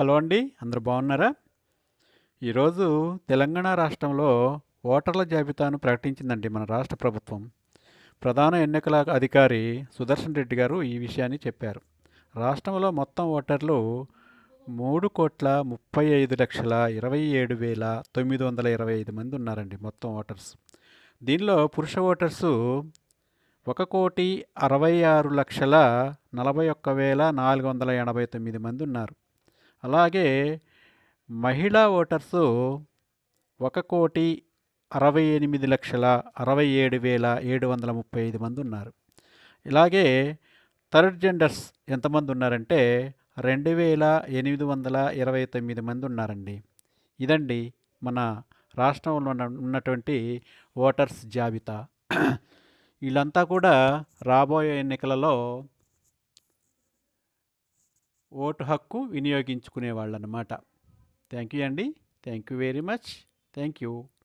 Hello అండి అందరు బాగున్నారా? ఈరోజు తెలంగాణ రాష్ట్రంలో ఓటర్ల జాబితాను ప్రకటించిందండి మన రాష్ట్ర ప్రభుత్వం. ప్రధాన ఎన్నికల అధికారి సుదర్శన్ రెడ్డి గారు ఈ విషయాన్ని చెప్పారు. రాష్ట్రంలో మొత్తం ఓటర్లు మూడు కోట్ల ముప్పై ఐదు లక్షల ఇరవై ఏడు వేల తొమ్మిది వందల ఇరవై ఐదు మంది ఉన్నారండి మొత్తం ఓటర్స్. దీనిలో పురుష ఓటర్సు ఒక కోటి అరవై ఆరు లక్షల నలభై ఒక్క వేల నాలుగు వందల ఎనభై తొమ్మిది మంది ఉన్నారు. అలాగే మహిళా ఓటర్సు ఒక కోటి అరవై ఎనిమిది లక్షల అరవై ఏడు వేల ఏడు వందల ముప్పై ఐదు మంది ఉన్నారు. ఇలాగే థర్డ్ జెండర్స్ ఎంతమంది ఉన్నారంటే రెండు వేల ఎనిమిది వందల ఇరవై తొమ్మిది మంది ఉన్నారండి. ఇదండి మన రాష్ట్రంలో ఉన్న ఉన్నటువంటి ఓటర్స్ జాబితా. వీళ్ళంతా కూడా రాబోయే ఎన్నికలలో ఓటు హక్కు వినియోగించుకునే వాళ్ళు థ్యాంక్ యూ అండి. Thank you very much. Thank you